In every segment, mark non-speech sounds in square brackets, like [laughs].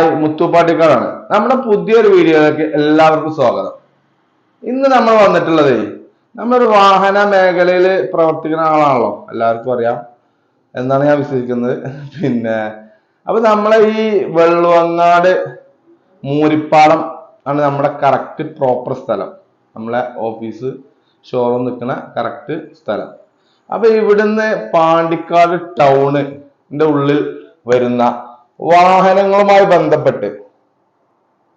Hi മുത്തുപ്പാട്ടിക്കാടാണ് നമ്മുടെ പുതിയൊരു വീഡിയോയിലേക്ക് എല്ലാവർക്കും സ്വാഗതം. ഇന്ന് നമ്മൾ വന്നിട്ടുള്ളത് നമ്മളൊരു വാഹന മേഖലയിൽ പ്രവർത്തിക്കുന്ന ആളാണല്ലോ. എല്ലാവർക്കും അറിയാം. എന്നാണ് ഞാൻ വിശ്വസിക്കുന്നത്. പിന്നെ അപ്പൊ നമ്മളെ ഈ വെള്ളുവങ്ങാട് മൂരിപ്പാടം ആണ് നമ്മുടെ കറക്റ്റ് പ്രോപ്പർ സ്ഥലം. നമ്മളെ ഓഫീസ് ഷോറൂം നിൽക്കുന്ന കറക്റ്റ് സ്ഥലം. അപ്പൊ ഇവിടുന്ന് പാണ്ടിക്കാട് ടൗണിന്റെ ഉള്ളിൽ വരുന്ന വാഹനങ്ങളുമായി ബന്ധപ്പെട്ട്.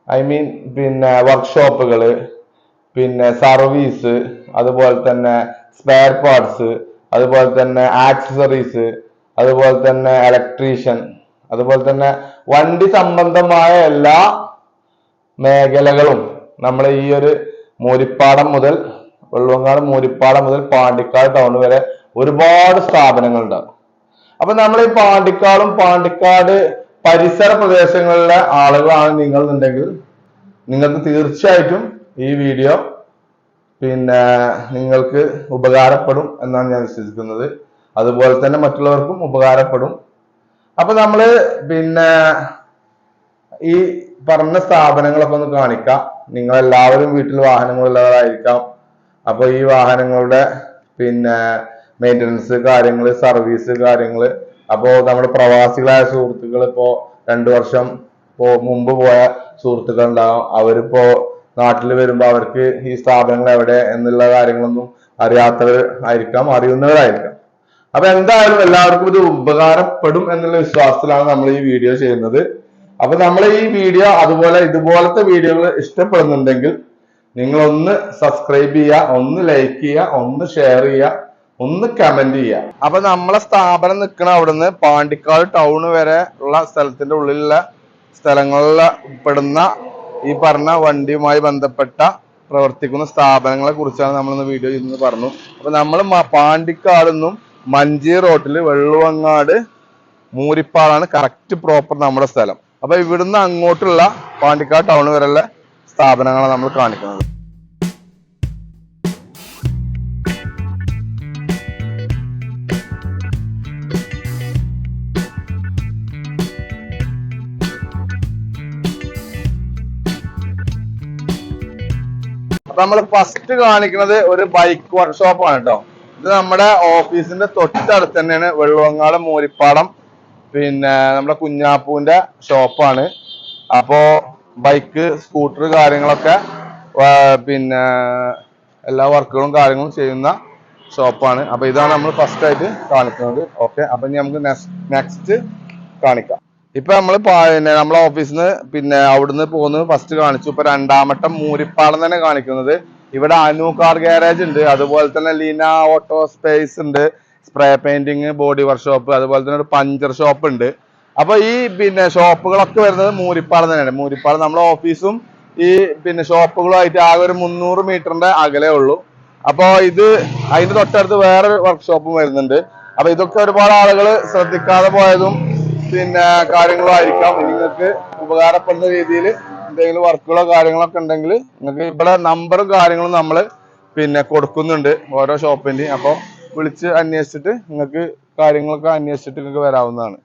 ഐ മീൻ പിന്നെ വർക്ക്ഷോപ്പുകൾ പിന്നെ സർവീസ് അതുപോലെ തന്നെ സ്പെയർ പാർട്സ് അതുപോലെ തന്നെ ആക്സസറീസ് അതുപോലെ തന്നെ ഇലക്ട്രീഷ്യൻ അതുപോലെ തന്നെ വണ്ടി സംബന്ധമായ എല്ലാ മേഖലകളും നമ്മൾ ഈ ഒരു മൂരിപ്പാടം മുതൽ വെള്ളുവങ്ങാട് മൂരിപ്പാടം മുതൽ പാണ്ടിക്കാട് ടൗൺ വരെ ഒരുപാട് സ്ഥാപനങ്ങളുണ്ടാവും അപ്പൊ നമ്മൾ ഈ പാണ്ടിക്കാടും പാണ്ടിക്കാട് പരിസര പ്രദേശങ്ങളിലെ ആളുകളാണ് നിങ്ങൾ എന്നുണ്ടെങ്കിൽ നിങ്ങൾക്ക് തീർച്ചയായിട്ടും ഈ വീഡിയോ പിന്നെ നിങ്ങൾക്ക് ഉപകാരപ്പെടും എന്നാണ് ഞാൻ വിശ്വസിക്കുന്നത്. അതുപോലെ തന്നെ മറ്റുള്ളവർക്കും ഉപകാരപ്പെടും. അപ്പൊ നമ്മൾ പിന്നെ ഈ പറഞ്ഞ സ്ഥാപനങ്ങളൊക്കെ ഒന്ന് കാണിക്കാം. നിങ്ങൾ എല്ലാവരും വീട്ടിൽ വാഹനങ്ങളുള്ളവരായിരിക്കാം. അപ്പൊ ഈ വാഹനങ്ങളുടെ പിന്നെ മെയിന്റനൻസ് കാര്യങ്ങൾ സർവീസ് കാര്യങ്ങൾ അപ്പോ നമ്മുടെ പ്രവാസികളായ സുഹൃത്തുക്കൾ ഇപ്പോ രണ്ടു വർഷം ഇപ്പോ മുമ്പ് പോയ സുഹൃത്തുക്കൾ ഉണ്ടാകും അവരിപ്പോ നാട്ടിൽ വരുമ്പോൾ അവർക്ക് ഈ സ്ഥാപനങ്ങൾ എവിടെ എന്നുള്ള കാര്യങ്ങളൊന്നും അറിയാത്തവർ ആയിരിക്കാം അറിയുന്നവരായിരിക്കാം. അപ്പൊ എന്തായാലും എല്ലാവർക്കും ഇത് ഉപകാരപ്പെടും എന്നുള്ള വിശ്വാസത്തിലാണ് നമ്മൾ ഈ വീഡിയോ ചെയ്യുന്നത്. അപ്പൊ നമ്മൾ ഈ വീഡിയോ അതുപോലെ ഇതുപോലത്തെ വീഡിയോകൾ ഇഷ്ടപ്പെടുന്നുണ്ടെങ്കിൽ നിങ്ങൾ ഒന്ന് സബ്സ്ക്രൈബ് ചെയ്യുക ഒന്ന് ലൈക്ക് ചെയ്യുക ഒന്ന് ഷെയർ ചെയ്യുക. ഒന്ന് കമന്റ് ചെയ്യ. അപ്പൊ നമ്മളെ സ്ഥാപനം നിൽക്കണ അവിടുന്ന് പാണ്ടിക്കാട് ടൗൺ വരെ ഉള്ള സ്ഥലത്തിന്റെ ഉള്ളിലുള്ള സ്ഥലങ്ങളിൽ ഉൾപ്പെടുന്ന ഈ പറഞ്ഞ വണ്ടിയുമായി ബന്ധപ്പെട്ട പ്രവർത്തിക്കുന്ന സ്ഥാപനങ്ങളെ കുറിച്ചാണ് നമ്മൾ ഇന്ന് വീഡിയോ ചെയ്യുന്നത് പറഞ്ഞു. അപ്പൊ നമ്മൾ പാണ്ടിക്കാട് നിന്നും മഞ്ചി റോട്ടിൽ വെള്ളുവങ്ങാട് മൂരിപ്പാളാണ് കറക്റ്റ് പ്രോപ്പർ നമ്മുടെ സ്ഥലം. അപ്പൊ ഇവിടുന്ന് അങ്ങോട്ടുള്ള പാണ്ടിക്കാട് ടൗൺ വരെയുള്ള സ്ഥാപനങ്ങളാണ് നമ്മൾ കാണിക്കുന്നത്. അപ്പൊ നമ്മൾ ഫസ്റ്റ് കാണിക്കുന്നത് ഒരു ബൈക്ക് ആണ് കേട്ടോ ഇത് നമ്മുടെ ഓഫീസിന്റെ തൊട്ടടുത്ത് തന്നെയാണ് വെള്ളുവങ്ങാട് മൂരിപ്പാടം. പിന്നെ നമ്മുടെ കുഞ്ഞാപ്പൂവിന്റെ ഷോപ്പാണ് അപ്പോ ബൈക്ക് സ്കൂട്ടർ കാര്യങ്ങളൊക്കെ പിന്നെ എല്ലാ വർക്കുകളും കാര്യങ്ങളും ചെയ്യുന്ന ഷോപ്പാണ് അപ്പൊ ഇതാണ് നമ്മൾ ഫസ്റ്റ് ആയിട്ട് കാണിക്കുന്നത്. ഓക്കെ അപ്പൊ ഇനി നമുക്ക് നെക്സ്റ്റ് കാണിക്കാം. ഇപ്പൊ നമ്മൾ പിന്നെ നമ്മളെ ഓഫീസിൽ നിന്ന് പിന്നെ അവിടുന്ന് പോകുന്നത് ഫസ്റ്റ് കാണിച്ചു. ഇപ്പൊ രണ്ടാമത്തെ മൂരിപ്പാടം തന്നെ കാണിക്കുന്നത്. ഇവിടെ അനു കാർ ഗാരേജ് ഉണ്ട്. അതുപോലെ തന്നെ ലീന ഓട്ടോ സ്പേസ് ഉണ്ട്. സ്പ്രേ പെയിന്റിങ് ബോഡി വർക്ക്ഷോപ്പ് അതുപോലെ തന്നെ ഒരു പഞ്ചർ ഷോപ്പ് ഉണ്ട്. അപ്പൊ ഈ പിന്നെ ഷോപ്പുകളൊക്കെ വരുന്നത് മൂരിപ്പാടം തന്നെയാണ്. മൂരിപ്പാടം നമ്മളെ ഓഫീസും ഈ പിന്നെ ഷോപ്പുകളുമായിട്ട് ആകെ ഒരു മുന്നൂറ് മീറ്ററിന്റെ അകലേ ഉള്ളൂ. അപ്പൊ ഇത് അതിന്റെ തൊട്ടടുത്ത് വേറെ വർക്ക്ഷോപ്പും വരുന്നുണ്ട്. അപ്പൊ ഇതൊക്കെ ഒരുപാട് ആളുകൾ ശ്രദ്ധിക്കാതെ പോയതും പിന്നെ കാര്യങ്ങളോ ആയിരിക്കാം നിങ്ങൾക്ക് ഉപകാരപ്പെടുന്ന രീതിയിൽ എന്തെങ്കിലും വർക്കുകളോ കാര്യങ്ങളൊക്കെ ഉണ്ടെങ്കിൽ നിങ്ങൾക്ക് ഇവിടെ നമ്പറും കാര്യങ്ങളും നമ്മൾ പിന്നെ കൊടുക്കുന്നുണ്ട് ഓരോ ഷോപ്പിന്റെയും അപ്പോൾ വിളിച്ച് അന്വേഷിച്ചിട്ട് നിങ്ങൾക്ക് കാര്യങ്ങളൊക്കെ അന്വേഷിച്ചിട്ട് നിങ്ങൾക്ക് വരാവുന്നതാണ്.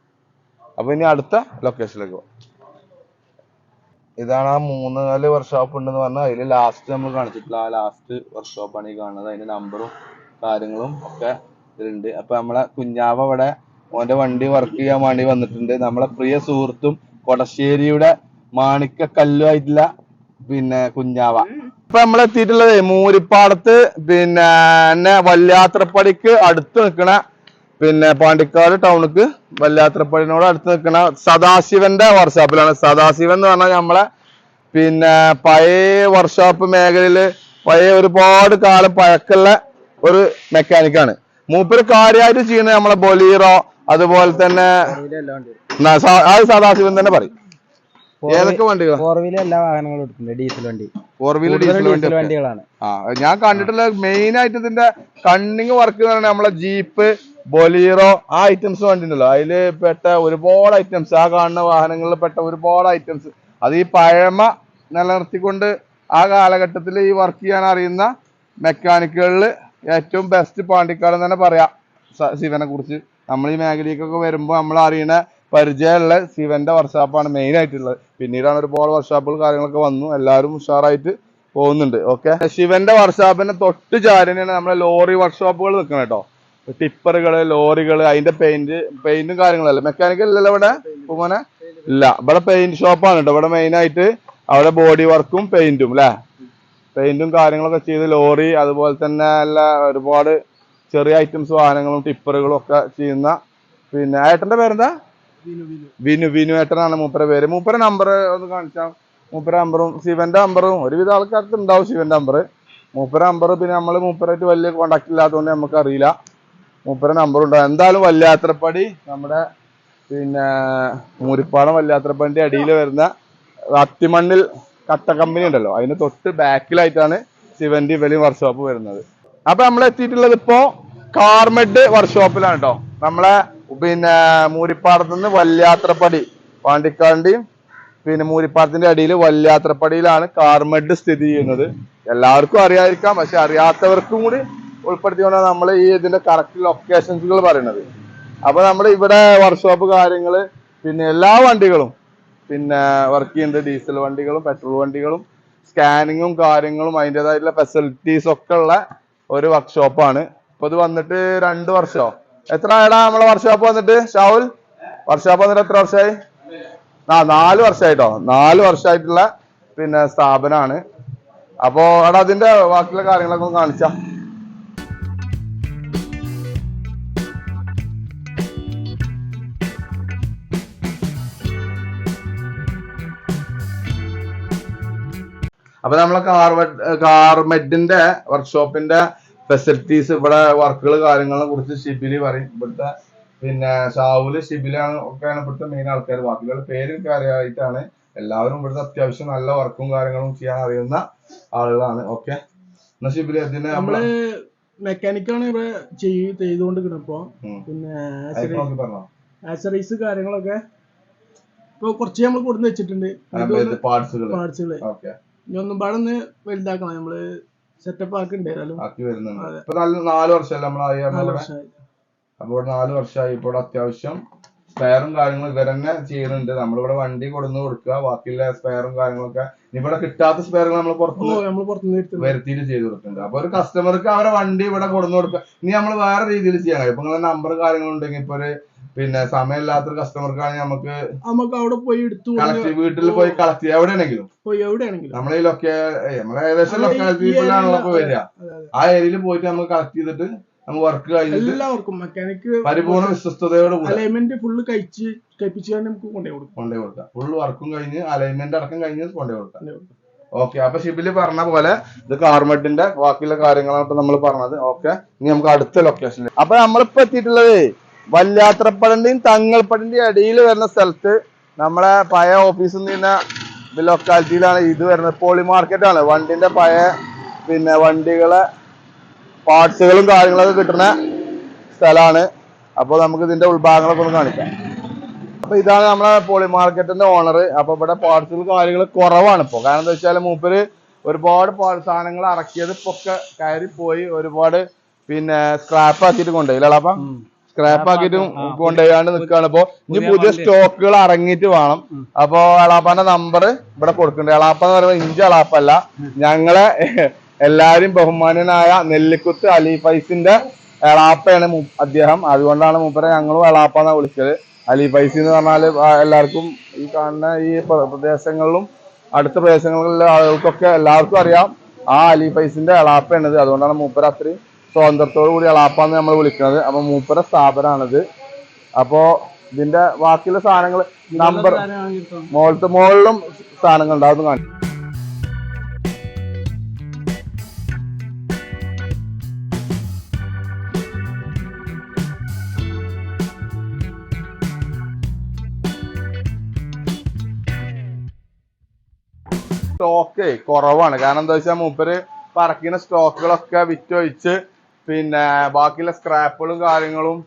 അപ്പോൾ ഇനി അടുത്ത ലൊക്കേഷനിലേക്ക് പോകാം ഇതാണ് ആ മൂന്ന് നാല് വർക്ക്ഷോപ്പ് ഉണ്ടെന്ന് പറഞ്ഞാൽ അതിൽ ലാസ്റ്റ് നമ്മൾ കാണിച്ചിട്ടില്ല ആ ലാസ്റ്റ് വർക്ക്ഷോപ്പാണ് ഈ കാണുന്നത്. അതിന്റെ നമ്പറും കാര്യങ്ങളും ഒക്കെ ഇതിലുണ്ട്. അപ്പോൾ നമ്മളെ കുഞ്ഞാവ് ഇവിടെ ഓന്റെ വണ്ടി വർക്ക് ചെയ്യാൻ വേണ്ടി വന്നിട്ടുണ്ട്. നമ്മളെ പ്രിയ സുഹൃത്തും കൊടശ്ശേരിയുടെ മാണിക്കക്കല്ലുമായിട്ടുള്ള പിന്നെ കുഞ്ഞാവ. ഇപ്പൊ നമ്മൾ എത്തിയിട്ടുള്ളത് മൂരിപ്പാടത്ത് പിന്നെ എന്നെ വല്യാത്രപ്പടിക്ക് അടുത്ത് നിൽക്കണ പിന്നെ പാണ്ടിക്കാട് ടൗണിക്ക് വല്യാത്രപ്പടിനോട് അടുത്ത് നിൽക്കണ സദാശിവന്റെ വർക്ക്ഷോപ്പിലാണ് സദാശിവൻ എന്ന് പറഞ്ഞാൽ നമ്മളെ പിന്നെ പഴയ വർക്ക്ഷോപ്പ് മേഖലയിൽ പഴയ ഒരുപാട് കാലം പഴക്കമുള്ള ഒരു മെക്കാനിക്കാണ് മൂപ്പര് കാര്യമായിട്ട് ചെയ്യുന്നത് നമ്മളെ ബൊലീറോ അതുപോലെ തന്നെ അത് സദാശിവൻ തന്നെ പറയും. ഏതൊക്കെ വണ്ടികൾ ഫോർ വീലർ എല്ലാ വാഹനങ്ങളും എടുക്കുന്നുണ്ട് ഡീസൽ വണ്ടി. ഫോർ വീലർ ഡീസൽ വണ്ടികളാണ്. ആ ഞാൻ കണ്ടിട്ടുള്ള മെയിൻ ആയിട്ട് ഇതിന്റെ കണ്ണിങ് വർക്ക് എന്ന് പറഞ്ഞാൽ നമ്മളെ ജീപ്പ് ബൊലീറോ ആ ഐറ്റംസ് വണ്ടി ഉണ്ടല്ലോ അതിൽ പെട്ട ഒരുപാട് ഐറ്റംസ് ആ കാണുന്ന വാഹനങ്ങളിൽ പെട്ട ഒരുപാട് ഐറ്റംസ് അത് ഈ പഴമ നിലനിർത്തിക്കൊണ്ട് ആ കാലഘട്ടത്തിൽ ഈ വർക്ക് ചെയ്യാൻ അറിയുന്ന മെക്കാനിക്കുകളിൽ ഏറ്റവും ബെസ്റ്റ് പാണ്ടിക്കാട് തന്നെ പറയാം ശിവനെ കുറിച്ച്. നമ്മൾ ഈ മേഖലയ്ക്കൊക്കെ വരുമ്പോൾ നമ്മൾ അറിയണ പരിചയമുള്ള ശിവന്റെ വർക്ക്ഷോപ്പാണ് മെയിൻ ആയിട്ടുള്ളത്. പിന്നീടാണ് ഒരുപാട് വർക്ക്ഷോപ്പുകൾ കാര്യങ്ങളൊക്കെ വന്നു. എല്ലാവരും ഉഷാറായിട്ട് പോകുന്നുണ്ട്. ഓക്കെ ശിവന്റെ വർക്ക്ഷോപ്പിന്റെ തൊട്ട് ചാരനെയാണ് നമ്മളെ ലോറി വർക്ക്ഷോപ്പുകൾ നിൽക്കണം കേട്ടോ ടിപ്പറുകൾ ലോറികൾ അതിന്റെ പെയിന്റ് പെയിന്റും കാര്യങ്ങളല്ല? മെക്കാനിക്കൽ ഇല്ലല്ലോ ഇവിടെ? ഉമ്മനെ? ഇല്ല. ഇവിടെ പെയിന്റ് ഷോപ്പാണ് കേട്ടോ ഇവിടെ മെയിൻ ആയിട്ട് അവിടെ ബോഡി വർക്കും പെയിന്റും അല്ലേ പെയിന്റും കാര്യങ്ങളൊക്കെ ചെയ്ത് ലോറി അതുപോലെ തന്നെ അല്ല ഒരുപാട് ചെറിയ ഐറ്റംസ് വാഹനങ്ങളും ടിപ്പറുകളും ഒക്കെ ചെയ്യുന്ന പിന്നെ ഏട്ടന്റെ പേരെന്താ? വിനു വിനു. ഏട്ടനാണ് മൂപ്പര പേര്. മൂപ്പര നമ്പർ ഒന്ന് കാണിച്ചാൽ മൂപ്പര നമ്പറും ശിവന്റെ നമ്പറും ഒരുവിധ ആൾക്കാർക്ക് ഉണ്ടാവും ശിവന്റെ നമ്പർ മൂപ്പര നമ്പർ പിന്നെ നമ്മൾ മൂപ്പരായിട്ട് വലിയ കോണ്ടാക്ട് ഇല്ലാത്തതുകൊണ്ട് നമുക്ക് അറിയില്ല. മൂപ്പര നമ്പർ ഉണ്ടാവും എന്തായാലും വല്യാത്രപ്പടി നമ്മുടെ പിന്നെ മൂരിപ്പാടം വല്യാത്രപ്പടിന്റെ അടിയിൽ വരുന്ന അത്തിമണ്ണിൽ കട്ട കമ്പനി ഉണ്ടല്ലോ. അതിന് തൊട്ട് ബാക്കിലായിട്ടാണ് ശിവന്റെ ഇവലി വർക്ക്ഷോപ്പ് വരുന്നത്. അപ്പൊ നമ്മൾ എത്തിയിട്ടുള്ളത് ഇപ്പോ കാർമെഡ് വർക്ക്ഷോപ്പിലാണ് കേട്ടോ നമ്മളെ പിന്നെ മൂരിപ്പാടത്ത് നിന്ന് വല്യാത്രപ്പടി പാണ്ടിക്കാണ്ടിയും പിന്നെ മൂരിപ്പാടത്തിന്റെ അടിയിൽ വല്യാത്രപ്പടിയിലാണ് കാർമെഡ് സ്ഥിതി ചെയ്യുന്നത്. എല്ലാവർക്കും അറിയാതിരിക്കാം പക്ഷെ അറിയാത്തവർക്കും കൂടി ഉൾപ്പെടുത്തിക്കൊണ്ടാണ് നമ്മൾ ഈ ഇതിന്റെ കറക്റ്റ് ലൊക്കേഷൻസുകൾ പറയുന്നത്. അപ്പൊ നമ്മൾ ഇവിടെ വർക്ക്ഷോപ്പ് കാര്യങ്ങൾ പിന്നെ എല്ലാ വണ്ടികളും പിന്നെ വർക്ക് ചെയ്യുന്നത് ഡീസൽ വണ്ടികളും പെട്രോൾ വണ്ടികളും സ്കാനിങ്ങും കാര്യങ്ങളും അതിന്റെതായിട്ടുള്ള ഫെസിലിറ്റീസ് ഒക്കെ ഉള്ള ഒരു വർക്ക്ഷോപ്പാണ് ഇപ്പൊ ഇത് വന്നിട്ട് രണ്ട് വർഷോ? എത്ര ആയടാ നമ്മളെ വർക്ക്ഷോപ്പ് വന്നിട്ട്? ഷാവുൽ വർക്ക്ഷോപ്പ് വന്നിട്ട് എത്ര വർഷമായി ആ നാല് വർഷമായിട്ടോ നാല് വർഷമായിട്ടുള്ള പിന്നെ സ്ഥാപനമാണ് അപ്പോ എടാ അതിന്റെ ബാക്കിയുള്ള കാര്യങ്ങളൊക്കെ ഒന്ന് കാണിച്ചാ. അപ്പൊ നമ്മളെ കാർ കാർമെഡിന്റെ വർക്ക്ഷോപ്പിന്റെ ഫെസിലിറ്റീസ് ഇവിടെ വർക്കുകൾ കാര്യങ്ങളെ കുറിച്ച് ഷിബിലി പറയും. ഇവിടുത്തെ പിന്നെ ഷാവുൽ ഷിബിലാണ് ഒക്കെയാണ് ഇവിടുത്തെ മെയിൻ ആൾക്കാർ ബാക്കിയുള്ള പേരും കാര്യമായിട്ടാണ് എല്ലാവരും ഇവിടുത്തെ അത്യാവശ്യം നല്ല വർക്കും കാര്യങ്ങളും ചെയ്യാൻ അറിയുന്ന ആളുകളാണ്. ഓക്കെ എന്നാ ഷിബിലി അതിന് നമ്മൾ മെക്കാനിക്കാണ് ഇവിടെ ചെയ് ചെയ്തുകൊണ്ടിരിക്കുന്നത് ഇപ്പൊ. പിന്നെ ആക്സറീസ് കാര്യങ്ങളൊക്കെ ഇപ്പൊ കുറച്ച് നമ്മൾ കൊടുന്ന് വെച്ചിട്ടുണ്ട്. പാർട്സുകൾ പാർട്സുകൾ ഓക്കെ ഇനി ഒന്നും പാടെ ഒന്ന് വലുതാക്കണം. നമ്മൾ സെറ്റപ്പ് ആക്കിണ്ടായാലും ആക്കി വരുന്നുണ്ട്. ഇപ്പൊ നല്ല നാല് വർഷമല്ലേ നമ്മൾ ആയി നാല് വർഷമായി. അപ്പൊ നാല് വർഷമായി. ഇപ്പോൾ അത്യാവശ്യം സ്പെയറും കാര്യങ്ങളും ഇവർ തന്നെ ചെയ്യുന്നുണ്ട്. നമ്മളിവിടെ വണ്ടി കൊടുന്ന് കൊടുക്കുക. ബാക്കിയുള്ള സ്പെയറും കാര്യങ്ങളൊക്കെ ഇനി ഇവിടെ കിട്ടാത്ത സ്പെയറുകൾ നമ്മൾ പുറത്തുനിന്ന് വരുത്തിയിട്ട് ചെയ്ത് കൊടുക്കുന്നുണ്ട്. അപ്പൊ ഒരു കസ്റ്റമർക്ക് അവരെ വണ്ടി ഇവിടെ കൊടുന്ന് കൊടുക്കുക. ഇനി നമ്മൾ വേറെ രീതിയിൽ ചെയ്യാൻ കഴിയും ഇപ്പൊ നിങ്ങളെ നമ്പർ കാര്യങ്ങളുണ്ടെങ്കിൽ ഇപ്പൊ ഒരു പിന്നെ സമയമില്ലാത്തൊരു കസ്റ്റമർക്കാണെങ്കിൽ നമുക്ക് നമുക്ക് അവിടെ പോയി എടുത്തു വീട്ടിൽ പോയി കളക്ട് ചെയ്യാം. എവിടെയാണെങ്കിലും. പോയി എവിടെയാണെങ്കിലും. നമ്മളെ ഈ ലൊക്കെ നമ്മളെ ഏകദേശം ലൊക്കാലിറ്റി ലൊക്കാലിറ്റിയിലാണല്ലോ വരിക. ആ ഏരിയയിൽ പോയിട്ട് നമുക്ക് കളക്ട് ചെയ്തിട്ട് നമുക്ക് വർക്ക് കഴിഞ്ഞിട്ട് എല്ലാവർക്കും മെക്കാനിക് പരിപൂർണ വിശ്വസ്തയോട് അലൈൻമെന്റ് ഫുള്ള് കഴിച്ച് കഴിപ്പിച്ചാൽ നമുക്ക് കൊണ്ടുപോയി കൊടുക്കും. കൊണ്ടുപോയി കൊടുക്കാം. ഫുള്ള് വർക്കും കഴിഞ്ഞ് അലൈൻമെന്റ് അടക്കം കഴിഞ്ഞ് കൊടുക്കാം. കൊണ്ടുപോയി കൊടുക്കും. ഓക്കെ അപ്പൊ ഷിബിൽ പറഞ്ഞ പോലെ ഇത് കാർമെഡിന്റെ ബാക്കിയുള്ള കാര്യങ്ങളാണ് ഇപ്പൊ നമ്മൾ പറഞ്ഞത്. ഓക്കെ ഇനി നമുക്ക് അടുത്ത ലൊക്കേഷനിൽ അപ്പൊ നമ്മളിപ്പോ എത്തിയിട്ടുള്ളത് വല്ലാത്രപ്പടന്റെയും തങ്ങൾപ്പടന്റെയും ഇടയിൽ വരുന്ന സ്ഥലത്ത് നമ്മളെ പഴയ ഓഫീസിൽ നിന്ന് ലൊക്കാലിറ്റിയിലാണ് ഇത് വരുന്നത്. പോളി മാർക്കറ്റാണ് വണ്ടിന്റെ പഴയ പിന്നെ വണ്ടികളെ പാർട്സുകളും കാര്യങ്ങളൊക്കെ കിട്ടുന്ന സ്ഥലമാണ്. അപ്പോൾ നമുക്ക് ഇതിന്റെ ഉൾഭാഗങ്ങളൊക്കെ ഒന്ന് കാണിക്കാം. അപ്പൊ ഇതാണ് നമ്മളെ പോളി മാർക്കറ്റിന്റെ ഓണർ അപ്പൊ ഇവിടെ പാർട്സുകൾ കാര്യങ്ങൾ കുറവാണ് ഇപ്പോൾ കാരണം എന്താ വെച്ചാൽ മൂപ്പര് ഒരുപാട് സാധനങ്ങൾ ഇറക്കിയത് ഇപ്പൊ ഒക്കെ കയറി പോയി ഒരുപാട് പിന്നെ സ്ക്രാപ്പ് ആക്കിയിട്ട് കൊണ്ടുപോയില്ല അപ്പൊ സ്ക്രാപ്പ് ആക്കിയിട്ടും കൊണ്ടുപോയാണ്ട് നിൽക്കുകയാണ് ഇപ്പൊ. ഇനി പുതിയ സ്റ്റോക്കുകൾ ഇറങ്ങിയിട്ട് വേണം. അപ്പൊ എളാപ്പാന്റെ നമ്പർ ഇവിടെ കൊടുക്കുന്നുണ്ട്. എളാപ്പ എന്ന് പറയുമ്പോൾ ഇഞ്ചി എളാപ്പല്ല ഞങ്ങളെ എല്ലാരും ബഹുമാനനായ നെല്ലിക്കുത്ത് അലി ഫൈസിന്റെ എളാപ്പയാണ് അദ്ദേഹം. അതുകൊണ്ടാണ് മൂപ്പരെ ഞങ്ങളും എളാപ്പ എന്നാ വിളിച്ചത്. അലി ഫൈസി എന്ന് പറഞ്ഞാൽ എല്ലാവർക്കും ഈ കാണുന്ന ഈ പ്ര- പ്രദേശങ്ങളിലും അടുത്ത പ്രദേശങ്ങളിലെ ആളുകൾക്കൊക്കെ എല്ലാവർക്കും അറിയാം ആ അലി ഫൈസിന്റെ എളാപ്പയാണിത്. അതുകൊണ്ടാണ് മൂപ്പര അത്രയും സ്വാതന്ത്ര്യത്തോടു കൂടി എളാപ്പ എന്ന് നമ്മൾ വിളിക്കുന്നത് അപ്പൊ മൂപ്പര സ്ഥാപനമാണിത് അപ്പോ ഇതിന്റെ ബാക്കിയുള്ള സാധനങ്ങൾ നമ്പർ മുകളിലും സാധനങ്ങൾ ഉണ്ടാവും കാണും സ്റ്റോക്ക് കുറവാണ്. കാരണം എന്താ വെച്ചാൽ മൂപ്പര് പറക്കുന്ന സ്റ്റോക്കുകളൊക്കെ വിറ്റൊഴിച്ച് പിന്നെ ബാക്കിയുള്ള സ്ക്രാപ്പുകളും കാര്യങ്ങളും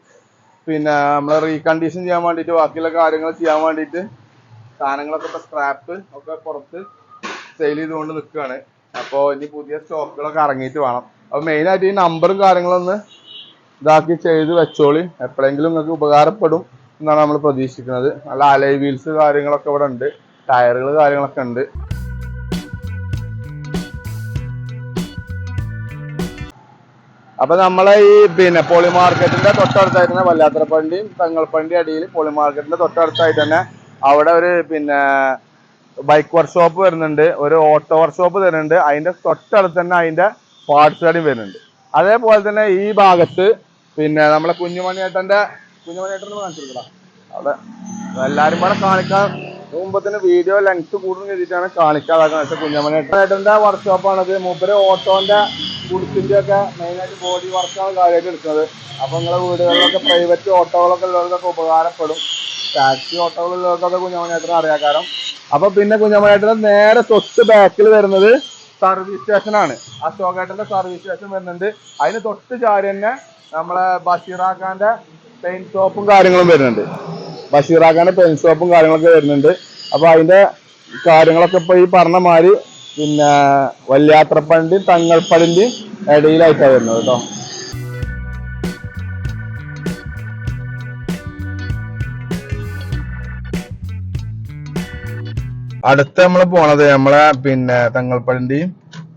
പിന്നെ നമ്മൾ റീകണ്ടീഷൻ ചെയ്യാൻ വേണ്ടിയിട്ട് ബാക്കിയുള്ള കാര്യങ്ങൾ ചെയ്യാൻ വേണ്ടിയിട്ട് സാധനങ്ങളൊക്കെ ഇപ്പൊ സ്ക്രാപ്പ് ഒക്കെ പുറത്ത് സെയിൽ ചെയ്തുകൊണ്ട് നിൽക്കുകയാണ് അപ്പോൾ ഇനി പുതിയ സ്റ്റോക്കുകളൊക്കെ ഇറങ്ങിയിട്ട് വേണം. അപ്പോൾ മെയിനായിട്ട് ഈ നമ്പറും കാര്യങ്ങളൊന്ന് ഇതാക്കി ചെയ്ത് വെച്ചോളി. എപ്പോഴെങ്കിലും നിങ്ങൾക്ക് ഉപകാരപ്പെടും എന്നാണ് നമ്മൾ പ്രതീക്ഷിക്കുന്നത്. നല്ല അലൈ വീൽസ് കാര്യങ്ങളൊക്കെ ഇവിടെ ഉണ്ട് ടയറുകൾ കാര്യങ്ങളൊക്കെ ഉണ്ട് അപ്പൊ നമ്മളെ ഈ പിന്നെ പോളി മാർക്കറ്റിന്റെ തൊട്ടടുത്തായിട്ട് തന്നെ വല്ലാത്തറപ്പള്ളിയും തങ്ങൾപ്പള്ളി അടിയിൽ പോളി മാർക്കറ്റിന്റെ തൊട്ടടുത്തായിട്ട് തന്നെ അവിടെ ഒരു പിന്നെ ബൈക്ക് വർക്ക്ഷോപ്പ് വരുന്നുണ്ട്. ഒരു ഓട്ടോ വർക്ക്ഷോപ്പ് തരുന്നുണ്ട്. അതിന്റെ തൊട്ടടുത്ത് തന്നെ അതിന്റെ പാർട്സ് കടയും വരുന്നുണ്ട്. അതേപോലെ തന്നെ ഈ ഭാഗത്ത് പിന്നെ നമ്മളെ കുഞ്ഞുമണിയേട്ടന്റെ കുഞ്ഞുമണിയേട്ടൻ കാണിച്ചിരിക്കടാ അവിടെ എല്ലാരും കൂടെ കാണിക്കാൻ മുമ്പത്തിന് വീഡിയോ ലെങ്ത് കൂടുതൽ ചെയ്തിട്ടാണ് കാണിക്കാതാക്കുന്നത് പക്ഷെ കുഞ്ഞമനേട്ടന്റെ വർക്ക്ഷോപ്പാണത് മൂപ്പര് ഓട്ടോന്റെ കുടുക്കിന്റെ ഒക്കെ മെയിനായിട്ട് ബോഡി വർക്കാണ് കാര്യമായിട്ട് എടുക്കുന്നത്. അപ്പൊ നിങ്ങളെ വീടുകളിലൊക്കെ പ്രൈവറ്റ് ഓട്ടോകളൊക്കെ ഉള്ളവർക്കൊക്കെ ഉപകാരപ്പെടും. ടാക്സി ഓട്ടോകളുള്ളവർക്കൊക്കെ കുഞ്ഞമനേട്ടനെ അറിയാം കാരണം. അപ്പൊ പിന്നെ കുഞ്ഞമനേട്ടന് നേരെ തൊട്ട് ബാക്കിൽ വരുന്നത് സർവീസ് സ്റ്റേഷനാണ് അശോകേട്ടന്റെ സർവീസ് സ്റ്റേഷൻ വരുന്നുണ്ട്. അതിന് തൊട്ട് ചാരി തന്നെ നമ്മളെ ബഷീറാഖാന്റെ പെയിന്റ് ഷോപ്പും കാര്യങ്ങളും വരുന്നുണ്ട്. ബഷീറാഖാന്റെ പെൻ ഷോപ്പും കാര്യങ്ങളൊക്കെ വരുന്നുണ്ട്. അപ്പൊ അതിന്റെ കാര്യങ്ങളൊക്കെ ഇപ്പൊ ഈ പറഞ്ഞ മാതിരി പിന്നെ വല്യാത്രപ്പണിന്റെയും തങ്ങൾപ്പടിന്റെയും ഇടയിലായിട്ടാണ് വരുന്നത് കേട്ടോ. അടുത്ത നമ്മൾ പോണത് നമ്മളെ പിന്നെ തങ്ങൾപ്പടിന്റെയും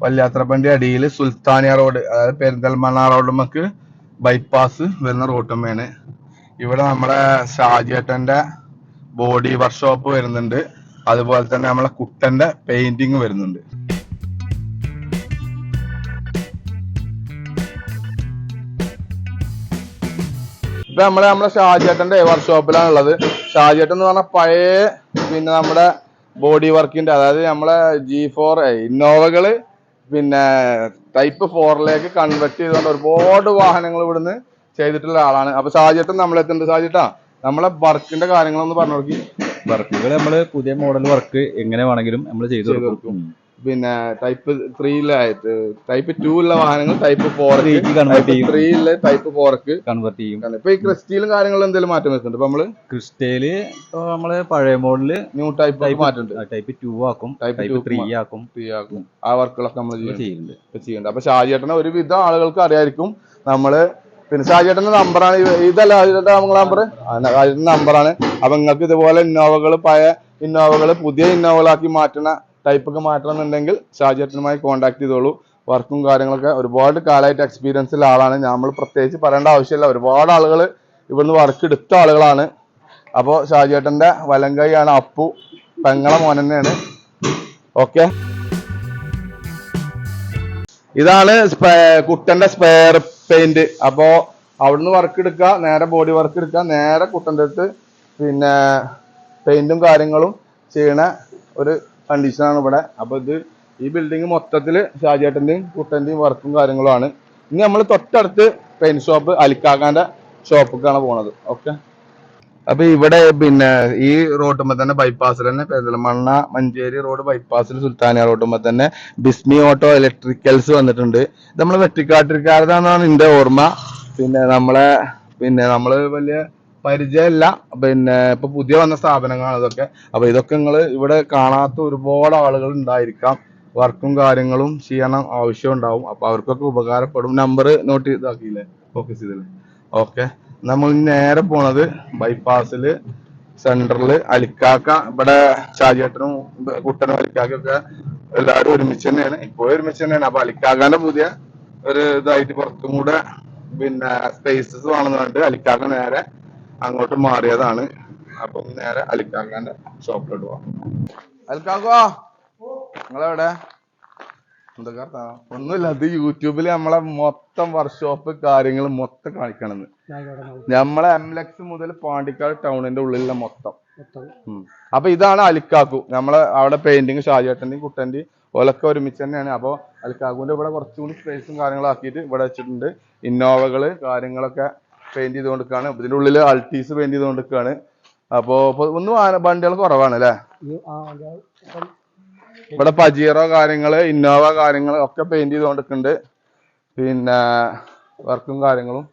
വല്യാത്രപ്പള്ളി അടിയിൽ സുൽത്താനിയ റോഡ് അതായത് പെരിന്തൽമണ്ണ റോഡ് നമുക്ക് ബൈപ്പാസ് വരുന്ന റോട്ടുമ്മയാണ് ഇവിടെ നമ്മുടെ ഷാജിയേട്ടന്റെ ബോഡി വർക്ക്ഷോപ്പ് വരുന്നുണ്ട്. അതുപോലെ തന്നെ നമ്മളെ കുട്ടന്റെ പെയിന്റിങ് വരുന്നുണ്ട്. ഇപ്പൊ നമ്മളെ നമ്മളെ ഷാജിയേട്ടന്റെ വർക്ക്ഷോപ്പിലാണ് ഉള്ളത്. ഷാജിയേട്ടൻ എന്ന് പറഞ്ഞാൽ പഴയ പിന്നെ നമ്മുടെ ബോഡി വർക്കിന്റെ അതായത് നമ്മളെ ജി ഫോർ ഇന്നോവകൾ പിന്നെ ടൈപ്പ് ഫോറിലേക്ക് കൺവെർട്ട് ചെയ്തുകൊണ്ട് ഒരുപാട് വാഹനങ്ങൾ ഇവിടുന്ന് ചെയ്തിട്ടുള്ള ആളാണ്. അപ്പൊ സാഹചര്യം നമ്മൾ എത്തേണ്ട ഷാജിയേട്ടാ നമ്മളെ വർക്കിന്റെ കാര്യങ്ങളൊന്ന് പറഞ്ഞു നോക്കി വർക്കുകൾ നമ്മൾ പുതിയ മോഡൽ വർക്ക് എങ്ങനെ വേണമെങ്കിലും നമ്മൾ ചെയ്തു കൊടുക്കും. പിന്നെ ടൈപ്പ് ത്രീയിലായിട്ട് ടൈപ്പ് ടു ഉള്ള വാഹനങ്ങൾ ടൈപ്പ് ഫോർ ചെയ്യും. ത്രീയിൽ ടൈപ്പ് ഫോർക്ക് കൺവെർട്ട് ചെയ്യും. ഇപ്പൊ ഈ ക്രിസ്റ്റീലും കാര്യങ്ങളും എന്തെങ്കിലും മാറ്റം വരുന്നുണ്ട്? ഇപ്പൊ നമ്മൾ ക്രിസ്റ്റയിൽ നമ്മൾ പഴയ മോഡൽ ന്യൂ ടൈപ്പ് മാറ്റുണ്ട് മാറ്റുന്നുണ്ട് ടൈപ്പ് ടു ആക്കും. ടൈപ്പ് ത്രീ ആക്കും. ത്രീ ആക്കും. ആ വർക്കുകളൊക്കെ നമ്മൾ ചെയ്യുന്നുണ്ട്. ചെയ്യുന്നുണ്ട്. അപ്പൊ ഷാജിയേട്ടനെ ഒരുവിധം ആളുകൾക്ക് അറിയായിരിക്കും നമ്മൾ പിന്നെ ഷാജിയേട്ടന്റെ നമ്പറാണ്. ഇതല്ല ഷാജിയേട്ടൻ നമ്മളെ നമ്പർ ഷാജിയേട്ടന്റെ നമ്പറാണ്. അപ്പൊ നിങ്ങൾക്ക് ഇതുപോലെ ഇന്നോവകൾ പഴയ ഇന്നോവകൾ പുതിയ ഇന്നോവകളാക്കി മാറ്റണ ടൈപ്പ് ഒക്കെ മാറ്റണം എന്നുണ്ടെങ്കിൽ ഷാജിയേട്ടനുമായി കോൺടാക്ട് ചെയ്തോളൂ. വർക്കും കാര്യങ്ങളൊക്കെ ഒരുപാട് കാലമായിട്ട് എക്സ്പീരിയൻസ് ഉള്ള ആളാണ്. നമ്മൾ പ്രത്യേകിച്ച് പറയേണ്ട ആവശ്യമില്ല. ഒരുപാട് ആളുകൾ ഇവിടുന്ന് വർക്ക് എടുത്ത ആളുകളാണ്. അപ്പോൾ ഷാജേട്ടന്റെ വലങ്കൈയാണ് അപ്പു. പെങ്ങളെ മോൻ തന്നെയാണ്. ഓക്കെ ഇതാണ് കുട്ടന്റെ സ്പെയർ പെയിന്റ് അപ്പോ അവിടുന്ന് വർക്ക് എടുക്കുക നേരെ ബോഡി വർക്ക് എടുക്കുക നേരെ കുട്ടന്റെടുത്ത് പിന്നെ പെയിന്റും കാര്യങ്ങളും ചെയ്യണ ഒരു കണ്ടീഷനാണ് ഇവിടെ. അപ്പൊ ഇത് ഈ ബിൽഡിംഗ് മൊത്തത്തിൽ ഷാജിയേട്ടന്റെയും കുട്ടന്റെയും വർക്കും കാര്യങ്ങളുമാണ് ഇനി നമ്മൾ തൊട്ടടുത്ത് പെയിന്റ് ഷോപ്പ് അലിക്കാക്കാന്റെ ഷോപ്പിലേക്കാണ് പോണത്. ഓക്കെ അപ്പൊ ഇവിടെ പിന്നെ ഈ റോഡുമ്പോ തന്നെ ബൈപ്പാസിൽ തന്നെ പെരിന്തൽമണ്ണ മഞ്ചേരി റോഡ് ബൈപ്പാസിൽ സുൽത്താനിയ റോഡുമ്പോ തന്നെ ബിസ്മി ഓട്ടോ ഇലക്ട്രിക്കൽസ് വന്നിട്ടുണ്ട്. ഇത് നമ്മളെ വെട്ടിക്കാട്ടിരിക്കാരതാണെന്നാണ് എന്റെ ഓർമ്മ. പിന്നെ നമ്മളെ പിന്നെ നമ്മൾ വലിയ പരിചയമല്ല പിന്നെ ഇപ്പൊ പുതിയ വന്ന സ്ഥാപനങ്ങളാണ് ഇതൊക്കെ. അപ്പൊ ഇതൊക്കെ നിങ്ങൾ ഇവിടെ കാണാത്ത ഒരുപാട് ആളുകൾ ഉണ്ടായിരിക്കാം. വർക്കും കാര്യങ്ങളും ചെയ്യണം ആവശ്യം ഉണ്ടാവും. അപ്പൊ അവർക്കൊക്കെ ഉപകാരപ്പെടും. നമ്പർ നോട്ട് ചെയ്താക്കിയില്ലേ ഫോക്കസ് ചെയ്തില്ലേ? ഓക്കെ നമ്മൾ നേരെ പോണത് ബൈപ്പാസിൽ സെന്ററിൽ അലിക്കാക്ക. ഇവിടെ ഷാജിയേട്ടനും ബ- കുട്ടനും അലിക്കാക്കൊക്കെ എല്ലാവരും ഒരുമിച്ച് തന്നെയാണ്. ഇപ്പോഴും ഒരുമിച്ച് തന്നെയാണ്. അപ്പൊ അലിക്കാക്കാന്റെ പുതിയ ഒരു ഇതായിട്ട് പുറത്തും കൂടെ പിന്നെ സ്പേസസ് വേണമെന്ന് പറഞ്ഞിട്ട് അലിക്കാക്ക നേരെ അങ്ങോട്ട് മാറിയതാണ്. അപ്പം നേരെ അലിക്കാക്കാന്റെ ഷോപ്പിലോട്ട് പോവാം. അലിക്കാക്കോ നിങ്ങളെവിടെ? എന്തൊക്കെ? ഒന്നുമില്ല അത് യൂട്യൂബിൽ നമ്മളെ മൊത്തം വർക്ക്ഷോപ്പ് കാര്യങ്ങൾ മൊത്തം കാണിക്കണമെന്ന് നമ്മളെ എംലെക്സ് മുതൽ പാണ്ടിക്കാട് ടൗണിന്റെ ഉള്ളിലുള്ള മൊത്തം. അപ്പൊ ഇതാണ് അലിക്കാക്കു. നമ്മളെ അവിടെ പെയിന്റിങ് ഷാജേട്ടന്റെയും കുട്ടന്റെയും ഓലൊക്കെ ഒരുമിച്ച് തന്നെയാണ്. അപ്പൊ അലിക്കാക്കുവിന്റെ ഇവിടെ കുറച്ചുകൂടി സ്പേസും കാര്യങ്ങളും ആക്കിയിട്ട് ഇവിടെ വെച്ചിട്ടുണ്ട്. ഇന്നോവകൾ കാര്യങ്ങളൊക്കെ പെയിന്റ് ചെയ്തുകൊണ്ടിരിക്കുകയാണ് ഇതിന്റെ ഉള്ളിൽ അൾട്ടീസ് പെയിന്റ് ചെയ്തുകൊണ്ടിരിക്കുകയാണ് അപ്പോ ഒന്നും വണ്ടികൾ കുറവാണ് അല്ലേ? ഇവിടെ പജീറോ കാര്യങ്ങൾ ഇന്നോവ കാര്യങ്ങൾ ഒക്കെ പെയിന്റ് ചെയ്തുകൊണ്ടിരിക്കുന്നുണ്ട് പിന്നെ വർക്കും കാര്യങ്ങളും.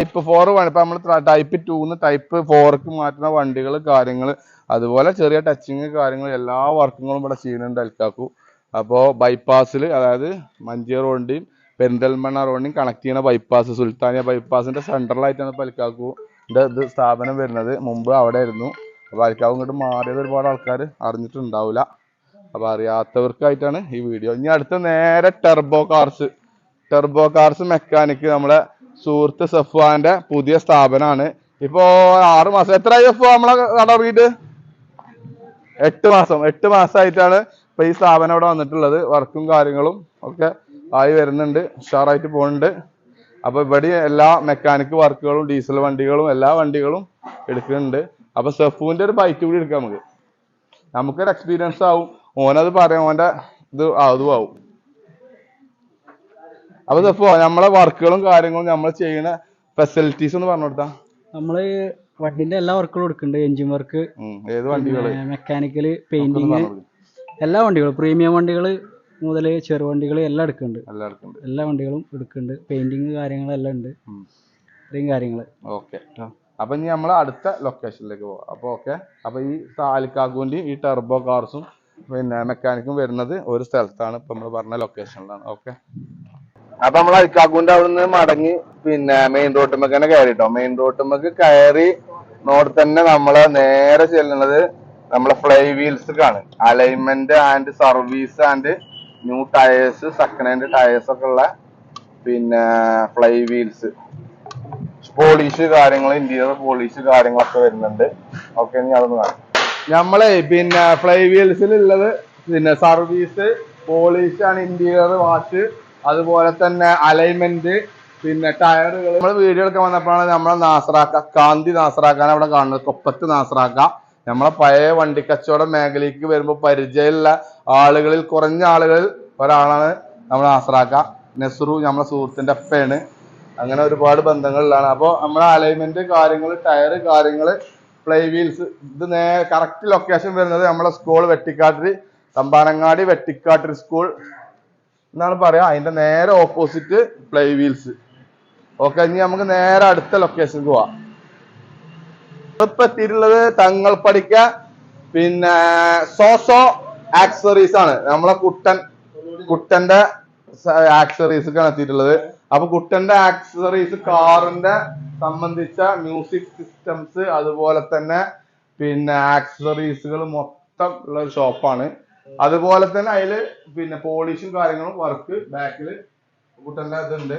ടൈപ്പ് ഫോർ വേണം ഇപ്പൊ നമ്മൾ ടൈപ്പ് ടൂന്ന് ടൈപ്പ് ഫോർക്ക് മാറ്റുന്ന വണ്ടികൾ കാര്യങ്ങൾ അതുപോലെ ചെറിയ ടച്ചിങ് കാര്യങ്ങൾ എല്ലാ വർക്കുകളും ഇവിടെ ചെയ്യുന്നുണ്ട് അൽക്കാക്കു അപ്പോൾ ബൈപ്പാസിൽ അതായത് മഞ്ചേർ റോഡിന്റെയും പെരിന്തൽമണ്ണ റോഡിന്റെയും കണക്ട് ചെയ്യുന്ന ബൈപ്പാസ് സുൽത്താനിയ ബൈപ്പാസിന്റെ സെൻട്രലായിട്ടാണ് പലിക്കാക്കു ഇത് സ്ഥാപനം വരുന്നത്. മുമ്പ് അവിടെ ആയിരുന്നു. അപ്പൊ അലിക്കാവ് ഇങ്ങോട്ട് മാറിയത് ഒരുപാട് ആൾക്കാർ അറിഞ്ഞിട്ടുണ്ടാവില്ല അപ്പൊ അറിയാത്തവർക്കായിട്ടാണ് ഈ വീഡിയോ. ഇനി അടുത്ത നേരെ turbo cars turbo cars mechanic നമ്മളെ സുഹൃത്ത് സഫ്വാന്റെ പുതിയ സ്ഥാപനമാണ് ഇപ്പോ ആറ് മാസം. എത്രയായി സഫ്വാ നമ്മളെ കട വീട് എട്ട് മാസം. എട്ട് മാസമായിട്ടാണ് ഇപ്പൊ ഈ സ്ഥാപനം ഇവിടെ വന്നിട്ടുള്ളത്. വർക്കും കാര്യങ്ങളും ഒക്കെ ആയി വരുന്നുണ്ട്. ഉഷാറായിട്ട് പോകുന്നുണ്ട് അപ്പൊ ഇവിടെ എല്ലാ മെക്കാനിക് വർക്കുകളും ഡീസൽ വണ്ടികളും എല്ലാ വണ്ടികളും എടുക്കുന്നുണ്ട്. അപ്പൊ സെഫുവിന്റെ ഒരു ബൈക്ക് കൂടി എടുക്കാം നമുക്ക്. നമുക്കൊരു എക്സ്പീരിയൻസ് ആവും. ഓനത് പറയാം ഓന്റെ ഇത് അതും ആവും. അപ്പൊ സെഫു നമ്മളെ വർക്കുകളും കാര്യങ്ങളും നമ്മൾ ചെയ്യുന്ന ഫെസിലിറ്റീസ് ഒന്ന് പറഞ്ഞു കൊടുത്താ. നമ്മൾ വണ്ടിന്റെ എല്ലാ വർക്കുകളും എടുക്കുന്നുണ്ട്. എഞ്ചിൻ വർക്ക് ഏത് വണ്ടികൾ? മെക്കാനിക്കൽ പെയിന്റിങ് എല്ലാ വണ്ടികളും. പ്രീമിയം വണ്ടികൾ മുതൽ ചെറു വണ്ടികൾ എല്ലാം എടുക്കുന്നുണ്ട്. എല്ലാ വണ്ടികളും എടുക്കുന്നുണ്ട്. പെയിന്റിങ് കാര്യങ്ങളെല്ലാം ഉണ്ട്. ഇത്രയും കാര്യങ്ങൾ ഓക്കെ. അപ്പൊ ഇനി നമ്മൾ അടുത്ത ലൊക്കേഷനിലേക്ക് പോവാം. അപ്പൊ ഓക്കെ അപ്പൊ ഈ താലിക്കാക്കൂന്റെയും ഈ ടെർബോ കാർസും പിന്നെ മെക്കാനിക്കും വരുന്നത് ഒരു സ്ഥലത്താണ് ഇപ്പൊ നമ്മൾ പറഞ്ഞ ലൊക്കേഷനിലാണ് ഓക്കെ അപ്പൊ നമ്മൾ അരിക്കാക്കൂന്റെ അവിടെ നിന്ന് മടങ്ങി പിന്നെ മെയിൻ റോട്ടുമ്മക്ക് തന്നെ കയറിട്ടോ. മെയിൻ റോട്ടുമ്മക്ക് കയറി നോട് തന്നെ നമ്മൾ നേരെ ചെല്ലുന്നത് നമ്മളെ fly wheels വീൽസ്ക്കാണ് alignment and service and new tyres second hand tyres ഒക്കെ ഉള്ള പിന്നെ ഫ്ലൈ വീൽസ് പോളിഷ് കാര്യങ്ങൾ ഇന്റീരിയർ പോളിഷ് കാര്യങ്ങളൊക്കെ വരുന്നുണ്ട്. ഓക്കെ നമ്മളെ പിന്നെ ഫ്ലൈ വീൽസിൽ ഉള്ളത് പിന്നെ സർവീസ് പോളിഷ് ആണ് ഇന്റീരിയർ വാഷ് അതുപോലെ തന്നെ അലൈൻമെന്റ് പിന്നെ ടയറുകൾ നമ്മൾ വീഡിയോ എടുക്കാൻ വന്നപ്പോഴാണ് നമ്മളെ നാസറാക്ക കാന്തി നാസറാക്കാണ് അവിടെ കാണുന്നത്. കൊപ്പത്ത് നാസറാക്ക. നമ്മളെ പഴയ വണ്ടി കച്ചവട മേഖലയ്ക്ക് വരുമ്പോൾ പരിചയമുള്ള ആളുകളിൽ കുറഞ്ഞ ആളുകളിൽ ഒരാളാണ് നമ്മളെ നാസറാക്ക. നെസ്റു നമ്മളെ സുഹൃത്തിന്റെ അപ്പയാണ്. അങ്ങനെ ഒരുപാട് ബന്ധങ്ങളിലാണ്. അപ്പോൾ നമ്മുടെ അലൈൻമെന്റ് കാര്യങ്ങൾ ടയർ കാര്യങ്ങൾ പ്ലേ വീൽസ് ഇത് നേ കറക്റ്റ് ലൊക്കേഷൻ വരുന്നത് നമ്മളെ സ്കൂൾ വെട്ടിക്കാട്ടിരി തമ്പാനങ്ങാടി വെട്ടിക്കാട്ടിരി സ്കൂൾ എന്നാണ് പറയാ. അതിന്റെ നേരെ ഓപ്പോസിറ്റ് പ്ലേ വീൽസ് ഓക്കെ ഇനി നമുക്ക് നേരെ അടുത്ത ലൊക്കേഷനിൽ പോവാം. ഇപ്പൊ എത്തിയിട്ടുള്ളത് തങ്ങൾ പഠിക്ക പിന്നെ സോസോ ആക്സറീസ് ആണ്. നമ്മളെ കുട്ടൻ കുട്ടന്റെ ആക്സറീസ് ആണ് എത്തിയിട്ടുള്ളത്. അപ്പൊ കുട്ടന്റെ ആക്സസറീസ് കാറിന്റെ സംബന്ധിച്ച മ്യൂസിക് സിസ്റ്റംസ് അതുപോലെ തന്നെ പിന്നെ ആക്സസറീസുകൾ മൊത്തം ഉള്ള ഒരു ഷോപ്പാണ് അതുപോലെ തന്നെ അതിൽ പിന്നെ പോളിഷും കാര്യങ്ങളും വർക്ക് ബാക്കിൽ കുട്ടന്റെ ഇതുണ്ട്.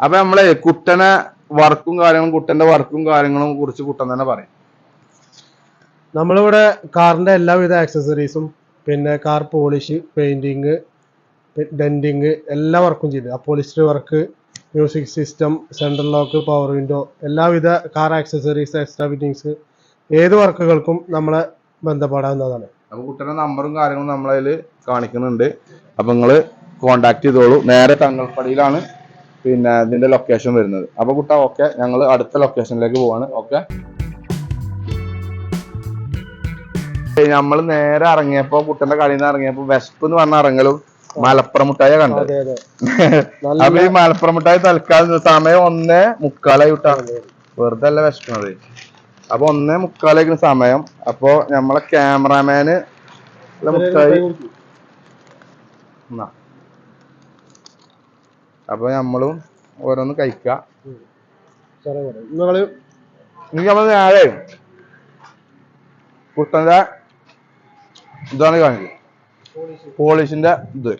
അപ്പൊ നമ്മളെ കുട്ടനെ വർക്കും കാര്യങ്ങളും കുട്ടന്റെ വർക്കും കാര്യങ്ങളും കുറിച്ച് കുട്ടൻ തന്നെ പറയും. നമ്മളിവിടെ കാറിന്റെ എല്ലാവിധ ആക്സസറീസും പിന്നെ കാർ പോളിഷ് പെയിന്റിങ് ഡെന്റിങ് എല്ലാ വർക്കും ചെയ്ത്. Upholstery work music system central lock power window എല്ലാവിധ കാർ ആക്സസറീസ് എക്സ്ട്രാ ഫിറ്റിങ്സ് ഏത് വർക്കുകൾക്കും നമ്മളെ ബന്ധപ്പെടാവുന്നതാണ്. അപ്പൊ കുട്ടിയുടെ നമ്പറും കാര്യങ്ങളും നമ്മളതിൽ കാണിക്കുന്നുണ്ട്. അപ്പൊ നിങ്ങൾ കോണ്ടാക്ട് ചെയ്തോളൂ. നേരെ തങ്ങൾപ്പടിയിലാണ് പിന്നെ ഇതിന്റെ ലൊക്കേഷൻ വരുന്നത്. അപ്പൊ കുട്ടാ ഓക്കെ ഞങ്ങൾ അടുത്ത ലൊക്കേഷനിലേക്ക് പോവാണ്. ഓക്കെ നമ്മൾ നേരെ ഇറങ്ങിയപ്പോ കുട്ടന്റെ കളിയിൽ നിന്ന് ഇറങ്ങിയപ്പോ വിശപ്പ് എന്ന് പറഞ്ഞ ഇറങ്ങലും മലപ്പുറം മുട്ടായ കണ്ടത്. [laughs] അപ്പൊ ഈ മലപ്പുറം മുട്ടായി തൽക്കാലം സമയം ഒന്നേ മുക്കാലായി വിട്ടാണ് വെറുതെ അല്ല വിശക്കുന്നത്. അപ്പൊ ഒന്നേ മുക്കാലായിരിക്കുന്ന സമയം. അപ്പൊ നമ്മളെ ക്യാമറാമാന് മുട്ടായി. അപ്പൊ നമ്മളും ഓരോന്ന് കഴിക്ക. നേരെ കുട്ടന്റെ ഇതാണ് കാണിക്കുന്നത് പോളിഷിന്റെ ഇത്.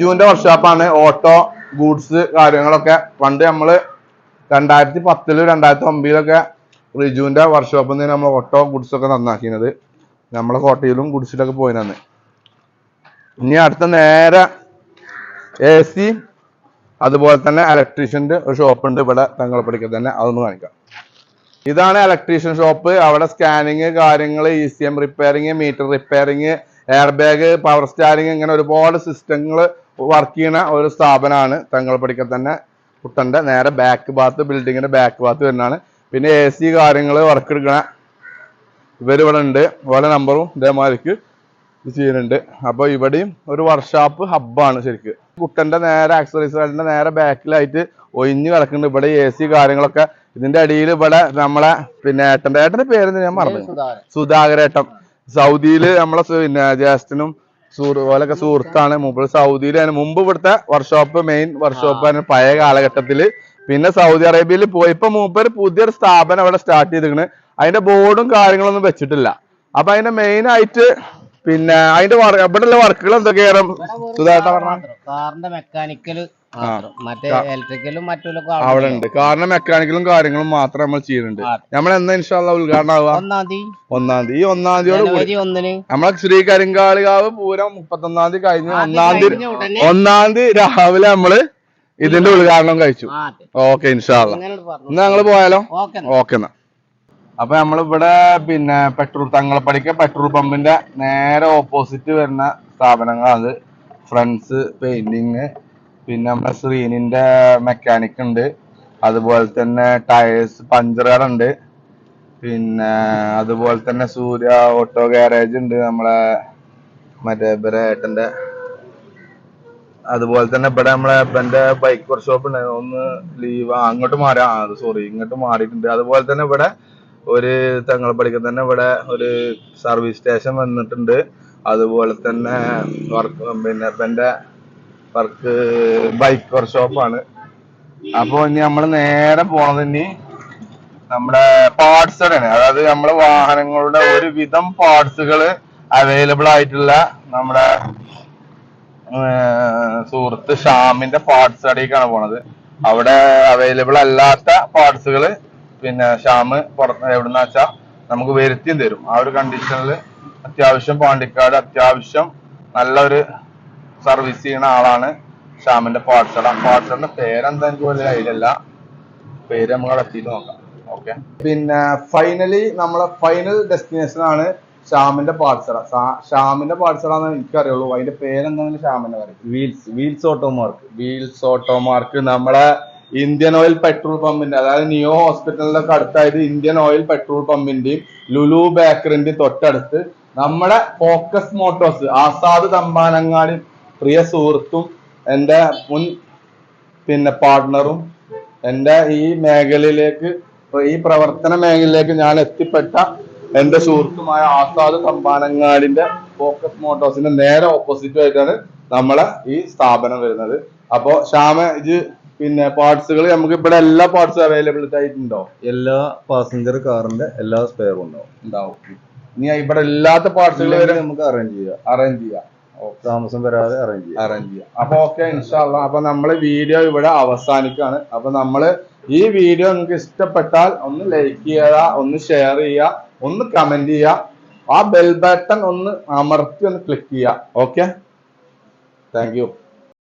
ജൂന്റെ വർക്ക്ഷോപ്പാണ് ഓട്ടോ ഗൂഡ്സ് കാര്യങ്ങളൊക്കെ. പണ്ട് നമ്മൾ രണ്ടായിരത്തി പത്തിൽ രണ്ടായിരത്തി ഒമ്പതിലൊക്കെ റിജുവിന്റെ വർക്ക്ഷോപ്പിൽ നിന്ന് നമ്മൾ ഓട്ടോ ഗുഡ്സ് ഒക്കെ നന്നാക്കിയത് നമ്മളെ കോട്ടയിലും ഗുഡ്സിലൊക്കെ പോയിനന്ന് ഇനി അടുത്ത നേരെ എ സി അതുപോലെ തന്നെ ഇലക്ട്രീഷ്യന്റെ ഒരു ഷോപ്പ് ഉണ്ട് ഇവിടെ തങ്ങളപ്പടിക്കൽ തന്നെ അതൊന്ന് കാണിക്കാം. ഇതാണ് ഇലക്ട്രീഷ്യൻ ഷോപ്പ് അവിടെ സ്കാനിങ് കാര്യങ്ങൾ E C M repairing meter repairing air bag power steering ഇങ്ങനെ ഒരുപാട് സിസ്റ്റങ്ങൾ വർക്ക് ചെയ്യുന്ന ഒരു സ്ഥാപനമാണ് തങ്ങളപ്പടിക്കൽ തന്നെ. കുട്ടന്റെ നേരെ ബാക്ക് ഭാഗത്ത് ബിൽഡിങ്ങിന്റെ ബാക്ക് ഭാഗത്ത് വരുന്നതാണ്. പിന്നെ എ സി കാര്യങ്ങൾ വർക്ക് എടുക്കണ ഇവർ ഇവിടെ ഉണ്ട്. ഓരോ നമ്പറും ഇതേമാതിരിക്ക് ഇത് ചെയ്യുന്നുണ്ട്. അപ്പൊ ഇവിടെയും ഒരു വർക്ക്ഷോപ്പ് ഹബ്ബാണ് ശരിക്ക്. കുട്ടന്റെ നേരെ ആക്സറീസുകളുടെ നേരെ ബാക്കിലായിട്ട് ഒഴിഞ്ഞു കിടക്കുന്നുണ്ട്. ഇവിടെ എ സി കാര്യങ്ങളൊക്കെ ഇതിന്റെ അടിയിൽ ഇവിടെ നമ്മളെ പിന്നെ ഏട്ടന്റെ ഏട്ടന്റെ പേര് ഞാൻ മറന്നു. സുധാകരേട്ടൻ സൗദിയിൽ നമ്മളെ പിന്നെ ജ്യേഷ്ഠനും ഓലൊക്കെ സുഹൃത്താണ്. മുമ്പ് സൗദിയിലാണ്. മുമ്പ് ഇവിടുത്തെ വർക്ക്ഷോപ്പ് മെയിൻ വർക്ക്ഷോപ്പ് പഴയ കാലഘട്ടത്തിൽ. പിന്നെ സൗദി അറേബ്യയിൽ പോയി. ഇപ്പൊ മൂപ്പര് പുതിയൊരു സ്ഥാപനം അവിടെ സ്റ്റാർട്ട് ചെയ്തിരിക്കണ്. അതിന്റെ ബോർഡും കാര്യങ്ങളൊന്നും വെച്ചിട്ടില്ല. അപ്പൊ അതിന്റെ മെയിൻ ആയിട്ട് പിന്നെ അതിന്റെ ഇവിടെ ഉള്ള വർക്കുകൾ എന്തൊക്കെയാണ് പറഞ്ഞ? കാറിന്റെ മെക്കാനിക്കൽ അവിടെ ഉണ്ട്. കാരണം മെക്കാനിക്കലും കാര്യങ്ങളും മാത്രം നമ്മൾ ചെയ്യുന്നുണ്ട്. നമ്മൾ എന്നാ ഇൻഷാല്ല ഉദ്ഘാടനം ആവുക ഒന്നാം തീയതി. ഒന്നാം തീയതി. ഈ ഒന്നാം തീയതി നമ്മളെ ശ്രീ കരിങ്കാളികാവ് പൂരം മുപ്പത്തൊന്നാം തീയതി കഴിഞ്ഞ് ഒന്നാം തീയതി ഒന്നാം തീയതി രാവിലെ നമ്മൾ ഇതിന്റെ ഉദ്ഘാടനം കഴിച്ചു. ഓക്കെ ഇൻഷാല്ല ഇന്ന് ഞങ്ങൾ പോയാലോ? ഓക്കെ എന്നാ. അപ്പൊ നമ്മളിവിടെ പിന്നെ പെട്രോൾ തങ്ങളപ്പടിക്ക പെട്രോൾ പമ്പിന്റെ നേരെ ഓപ്പോസിറ്റ് വരുന്ന സ്ഥാപനങ്ങളാണ് ഫ്രണ്ട്സ് പെയിന്റിങ് പിന്നെ നമ്മുടെ ശ്രീനിന്റെ മെക്കാനിക് ഉണ്ട്. അതുപോലെ തന്നെ ടയേഴ്സ് പഞ്ചർ ഉണ്ട്. പിന്നെ അതുപോലെ തന്നെ സൂര്യ ഓട്ടോ ഗാരേജ് ഉണ്ട് നമ്മളെ മറ്റേ ഇവരെ അതുപോലെ തന്നെ ഇവിടെ നമ്മളെ എന്റെ ബൈക്ക് വർക്ക്ഷോപ്പ് ഉണ്ട്. ഒന്ന് ലീവ് അങ്ങോട്ട് മാറിയാ സോറി ഇങ്ങോട്ട് മാറിയിട്ടുണ്ട്. അതുപോലെ തന്നെ ഇവിടെ ഒരു തങ്ങളപ്പടിക്ക് തന്നെ ഇവിടെ ഒരു സർവീസ് സ്റ്റേഷൻ വന്നിട്ടുണ്ട്. അതുപോലെ തന്നെ വർക്ക് പിന്നെ ഇവന്റെ വർക്ക് ബൈക്ക് വർക്ക്ഷോപ്പാണ് അപ്പോൾ ഇനി നമ്മൾ നേരെ പോണത് ഇനി നമ്മുടെ പാർട്സ് കടയാണ് അതായത് നമ്മുടെ വാഹനങ്ങളുടെ ഒരുവിധം പാർട്സുകൾ അവൈലബിൾ ആയിട്ടുള്ള നമ്മുടെ സുഹൃത്ത് ഷാമിന്റെ പാർട്സ് കടയിലേക്കാണ് പോണത്. അവിടെ അവൈലബിൾ അല്ലാത്ത പാർട്സുകൾ പിന്നെ ഷാമ് പുറത്ത് എവിടുന്ന വെച്ചാ നമുക്ക് വരുത്തിയും തരും. ആ ഒരു കണ്ടീഷനിൽ അത്യാവശ്യം പാണ്ടിക്കാട് അത്യാവശ്യം നല്ലൊരു സർവീസ് ചെയ്യുന്ന ആളാണ് ഷാമിന്റെ പാർട്സ് ആ കടന്റെ പേരെന്താ എനിക്ക് വലിയ ഐഡിയ അല്ല പേര് നമ്മൾ അവിടെ എത്തിയിട്ട് നോക്കാം. ഓക്കെ പിന്നെ ഫൈനലി നമ്മളെ ഫൈനൽ ഡെസ്റ്റിനേഷൻ ആണ് ഷാമിന്റെ പാർട്സറ ഷാമിന്റെ പാർട്സറ എന്ന് എനിക്കറിയുള്ളൂ. അതിന്റെ പേരെന്താണെങ്കിലും ഷാമിന്റെ പറയും. Wheels wheels Automark wheels Automark നമ്മളെ ഇന്ത്യൻ ഓയിൽ പെട്രോൾ പമ്പിന്റെ അതായത് നിയോ ഹോസ്പിറ്റലിന്റെ ഒക്കെ അടുത്തായിട്ട് ഇന്ത്യൻ ഓയിൽ പെട്രോൾ പമ്പിന്റെയും ലുലു ബേക്കറിന്റെയും തൊട്ടടുത്ത് നമ്മുടെ ഫോക്കസ് മോട്ടോഴ്സ് ആസാദ് തമ്പാനങ്ങാടി പ്രിയ സുഹൃത്തും എന്റെ മുൻ പിന്നെ പാർട്ട്ണറും എന്റെ ഈ മേഖലയിലേക്ക് ഈ പ്രവർത്തന മേഖലയിലേക്ക് ഞാൻ എത്തിപ്പെട്ട എന്റെ സുഹൃത്തുമായ ആസാദ് തമ്പാനങ്ങാടിന്റെ ഫോക്കസ് മോട്ടോഴ്സിന്റെ നേരെ ഓപ്പോസിറ്റ് ആയിട്ടാണ് നമ്മളെ ഈ സ്ഥാപനം വരുന്നത്. അപ്പോ ശ്യാമ ഇത് പിന്നെ പാർട്സുകൾ നമുക്ക് ഇവിടെ എല്ലാ പാർട്സും അവൈലബിലിറ്റി ആയിട്ടുണ്ടോ എല്ലാ പാസഞ്ചർ കാറിന്റെ എല്ലാ സ്പെയറും ഉണ്ടാവും. ഉണ്ടാവും. ഇനി ഇവിടെ ഇല്ലാത്ത പാർട്സുകൾ വരെ നമുക്ക് അറേഞ്ച് ചെയ്യാം. അറേഞ്ച് ചെയ്യാം. താമസം വരാതെ അറേഞ്ച് ചെയ്യാം. അറേഞ്ച് ചെയ്യാം. അപ്പൊ ഓക്കെ ഇൻഷാല്ല അപ്പൊ നമ്മൾ വീഡിയോ ഇവിടെ അവസാനിക്കാണ്. അപ്പൊ നമ്മൾ ഈ വീഡിയോ നിങ്ങൾക്ക് ഇഷ്ടപ്പെട്ടാൽ ഒന്ന് ലൈക്ക് ചെയ്യുക ഒന്ന് ഷെയർ ചെയ്യുക ഒന്ന് കമന്റ് ചെയ്യുക. ആ ബെൽ ബട്ടൺ ഒന്ന് അമർത്തി ഒന്ന് ക്ലിക്ക് ചെയ്യുക. Okay thank you